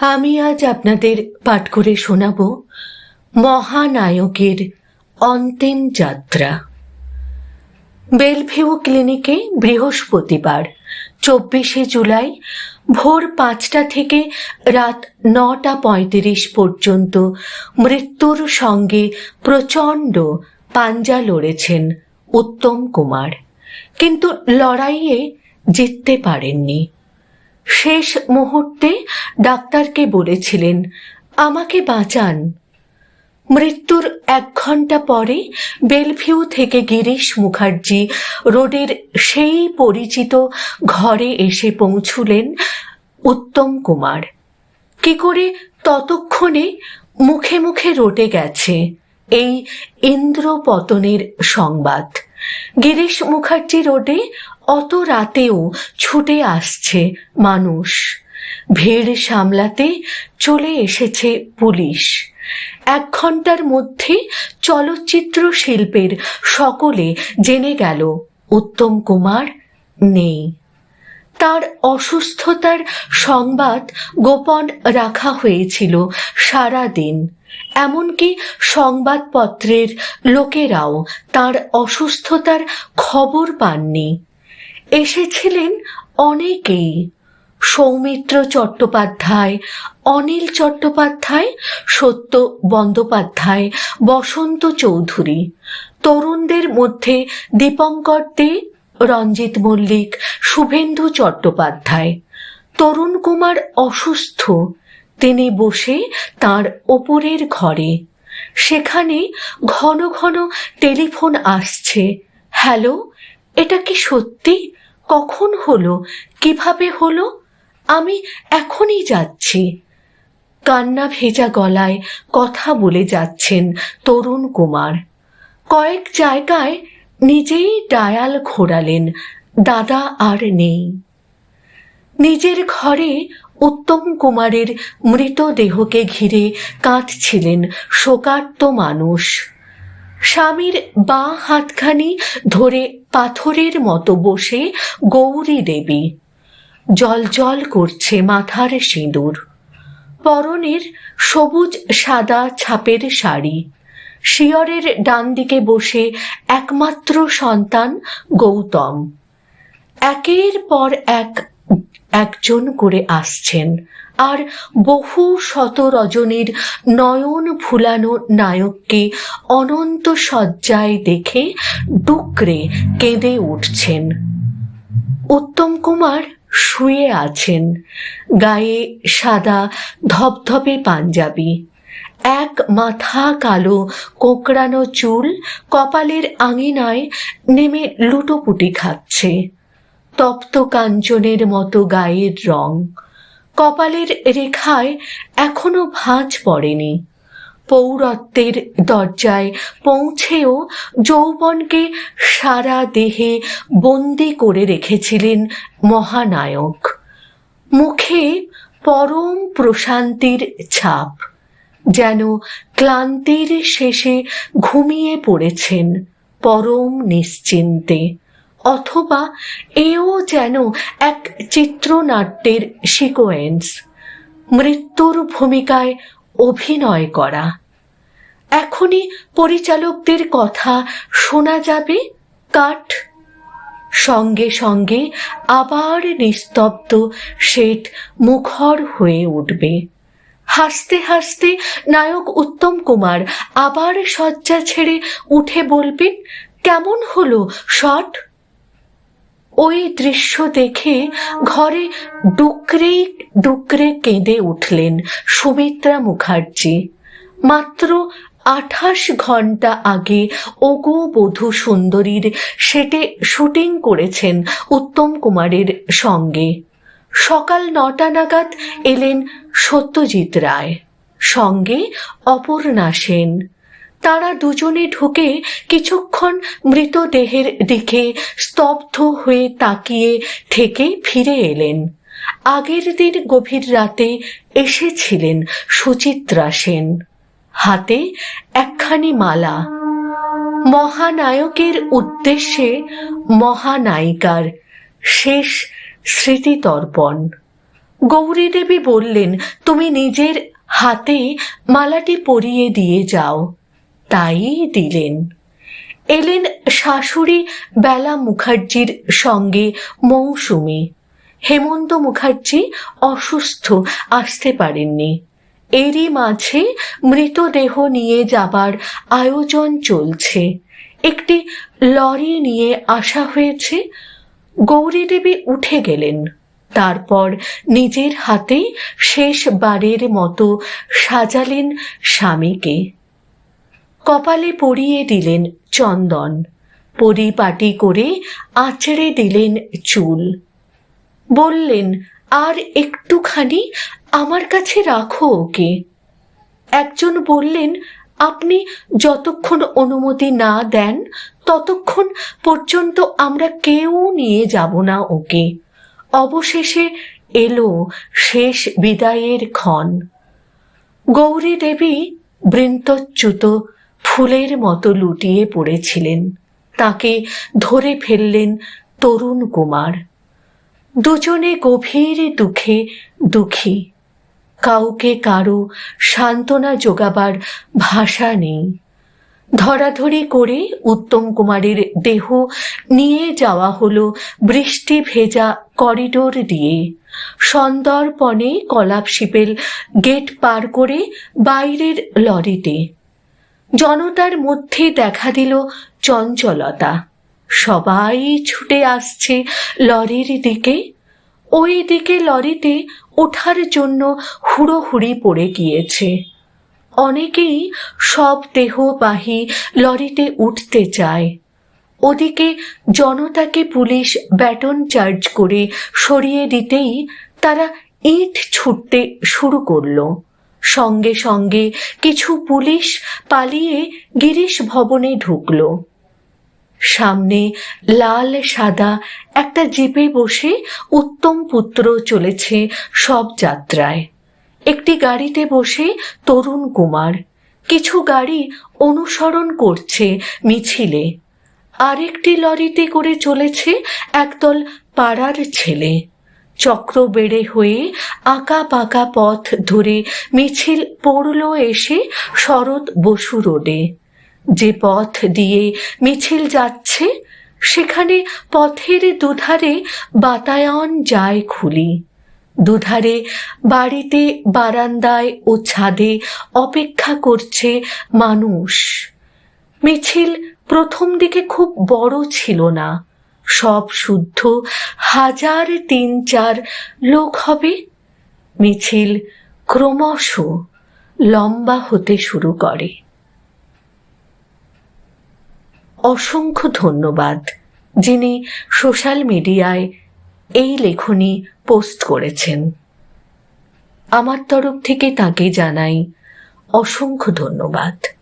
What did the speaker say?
আমি আজ আপনাদের পাঠ করে শোনাব মহানায়কের অন্তিম যাত্রা। বেলভিউ ক্লিনিকে বৃহস্পতিবার, চব্বিশে জুলাই, ভোর পাঁচটা থেকে রাত নটা পঁয়ত্রিশ পর্যন্ত মৃত্যুর সঙ্গে প্রচণ্ড পাঞ্জা লড়েছেন উত্তম কুমার। কিন্তু লড়াইয়ে জিততে পারেননি। শেষ মুহূর্তে ডাক্তারকে বলেছিলেন, আমাকে বাঁচান। মৃত্যুর এক ঘণ্টা পরে বেলভিউ থেকে গিরিশ মুখার্জি রোডের সেই পরিচিত ঘরে এসে পৌঁছুলেন উত্তম কুমার। কি করে ততক্ষণে মুখে মুখে রটে গেছে। এই ইন্দ্রপতনের সংবাদ। গিরিশ মুখার্জি রোডে অত রাতেও ছুটে আসছে মানুষ। ভিড় সামলাতে চলে এসেছে পুলিশ। এক ঘণ্টার মধ্যে চলচ্চিত্র শিল্পের সকলে জেনে গেল, উত্তম কুমার নেই। তার অসুস্থতার সংবাদ গোপন রাখা হয়েছিল সারা দিন এমনকি সংবাদপত্রের লোকেরাও তার অসুস্থতার খবর পাননি। এসেছিলেন অনেকেই। সৌমিত্র চট্টোপাধ্যায়, অনিল চট্টোপাধ্যায়, সত্য বন্দ্যোপাধ্যায়, বসন্ত চৌধুরী। তরুণদের মধ্যে দীপঙ্কর দে, রঞ্জিত মল্লিক, শুভেন্দু চট্টোপাধ্যায়। তরুণ কুমার অসুস্থ তিনি বসে তার ওপরের ঘরে। সেখানে ঘন ঘন টেলিফোন আসছে। হ্যালো, এটা কি সত্যি? কখন হলো? কীভাবে হলো? আমি এখনই যাচ্ছি। কান্না ভেজা গলায় কথা বলে যাচ্ছেন তরুণ কুমার। কয়েক জায়গায় নিজেই ডায়াল ঘোরালেন, দাদা আর নেই। নিজের ঘরে উত্তম কুমারের মৃতদেহকে ঘিরে কাঁদছিলেন শোকার্ত মানুষ। স্বামীর বা হাতখানি ধরে পাথরের মতো বসে গৌরী দেবী। জল জল করছে মাথার সিঁদুর। পরনের সবুজ সাদা ছাপের শাড়ি। শিয়রের ডান দিকে বসে একমাত্র সন্তান গৌতম। একের পর এক একজন করে আসছেন। আর বহু শত রজনীর নয়ন ভুলানো নায়ককে অনন্ত শয্যায় দেখে ডুকরে কেঁদে উঠছেন। উত্তম কুমার শুয়ে আছেন, গায়ে সাদা ধপধপে পাঞ্জাবি। এক মাথা কালো কোঁকড়ানো চুল কপালের আঙিনায় নেমে লুটোপুটি খাচ্ছে। তপ্ত কাঞ্চনের মতো গায়ের রং। কপালের রেখায় এখনও ভাঁজ পড়েনি। পৌরত্বের দরজায় পৌঁছেও যৌবনকে সারা দেহে বন্দি করে রেখেছিলেন মহানায়ক। মুখে পরম প্রশান্তির ছাপ, যেন ক্লান্তির শেষে ঘুমিয়ে পড়েছেন পরম নিশ্চিন্তে। অথবা এও যেন এক চিত্রনাট্যের সিকোয়েন্স। মৃত্যুর ভূমিকায় অভিনয় করা। এখনই পরিচালকদের কথা শোনা যাবে কাঠ। সঙ্গে সঙ্গে আবার নিস্তব্ধ সেট মুখর হয়ে উঠবে। হাসতে হাসতে নায়ক উত্তম কুমার আবার শয্যা ছেড়ে উঠে বলবেন, কেমন হলো শট? ওই দৃশ্য দেখে ঘরে ডুকরেই ডুকরে কেঁদে উঠলেন সুমিত্রা মুখার্জি। মাত্র আঠাশ ঘণ্টা আগে ওগো বধূ সুন্দরীর সেটে শুটিং করেছেন উত্তম কুমারের সঙ্গে। সকাল নটা নাগাদ এলেন সত্যজিৎ রায়। সঙ্গে অপর্ণা সেন। তারা দুজনে ঢুকে কিছুক্ষণ মৃতদেহের দিকে স্তব্ধ হয়ে তাকিয়ে থেকে ফিরে এলেন। আগের দিন গভীর রাতে এসেছিলেন সুচিত্রা সেন। হাতে একখানি মালা। মহানায়কের উদ্দেশ্যে মহানায়িকার শেষ স্মৃতিতর্পণ। গৌরী দেবী বললেন, তুমি নিজের হাতে মালাটি পরিয়ে দিয়ে যাও। তাই দিলেন। এলেন শাশুড়ি বেলা মুখার্জির সঙ্গে মৌসুমি। হেমন্ত মুখার্জি অসুস্থ, আসতে পারেননি। এরই মাঝে মৃতদেহ নিয়ে যাবার আয়োজন চলছে। একটি লরি নিয়ে আসা হয়েছে। গৌরী দেবী উঠে গেলেন। তারপর নিজের হাতে শেষবারের মতো সাজালেন স্বামীকে। কপালে পরিয়ে দিলেন চন্দন। পরিপাটি করে আঁচড়ে দিলেন চুল। বললেন, আর একটুখানি আমার কাছে রাখো ওকে। একজন বললেন, আপনি যতক্ষণ অনুমতি না দেন, ততক্ষণ পর্যন্ত আমরা কেউ নিয়ে যাব না ওকে। অবশেষে এলো শেষ বিদায়ের ক্ষণ। গৌরী দেবী বৃন্তচ্যুত ফুলের মতো লুটিয়ে পড়েছিলেন। তাকে ধরে ফেললেন তরুণ কুমার। দুজনে গভীর দুঃখে দুঃখী। কাউকে কারও সান্ত্বনা যোগাবার ভাষা নেই। ধরাধরি করে উত্তম কুমারের দেহ নিয়ে যাওয়া হলো বৃষ্টি ভেজা করিডোর দিয়ে। সন্দর্পণে কলাপশিপেল গেট পার করে বাইরের লরিতে। জনতার মধ্যে দেখা দিল চঞ্চলতা। সবাই ছুটে আসছে লরির দিকে। ওই দিকে লরিতে ওঠার জন্য হুড়োহুড়ি পড়ে গিয়েছে। অনেকেই সব দেহবাহী লরিতে উঠতে চায়। ওদিকে জনতাকে পুলিশ ব্যাটন চার্জ করে সরিয়ে দিতেই তারা ইট ছুটতে শুরু করল। সঙ্গে সঙ্গে কিছু পুলিশ পালিয়ে গিরিশ ভবনে ঢুকলো। সামনে লাল, সাদা একটা জিপে বসে উত্তম পুত্র চলেছে সব যাত্রায়। একটি গাড়িতে বসে তরুণ কুমার, কিছু গাড়ি অনুসরণ করছে মিছিলে। আরেকটি লরিতে করে চলেছে একদল পাড়ার ছেলে। চক্র বেড়ে হয়ে আঁকা পাকা পথ ধরে মিছিল পড়ল এসে শরৎ বসু রোডে। যে পথ দিয়ে মিছিল যাচ্ছে, সেখানে পথের দুধারে বাতায়ন যায় খুলি। দুধারে বাড়িতে, বারান্দায় ও ছাদে অপেক্ষা করছে মানুষ। মিছিল প্রথম দিকে খুব বড় ছিল না। সব শুদ্ধ, হাজার তিন চার লোক হবে। মিছিল ক্রমশ লম্বা হতে শুরু করে। অসংখ্য ধন্যবাদ যিনি সোশ্যাল মিডিয়ায় এই লেখনী পোস্ট করেছেন। আমার তরফ থেকে তাকে জানাই অসংখ্য ধন্যবাদ।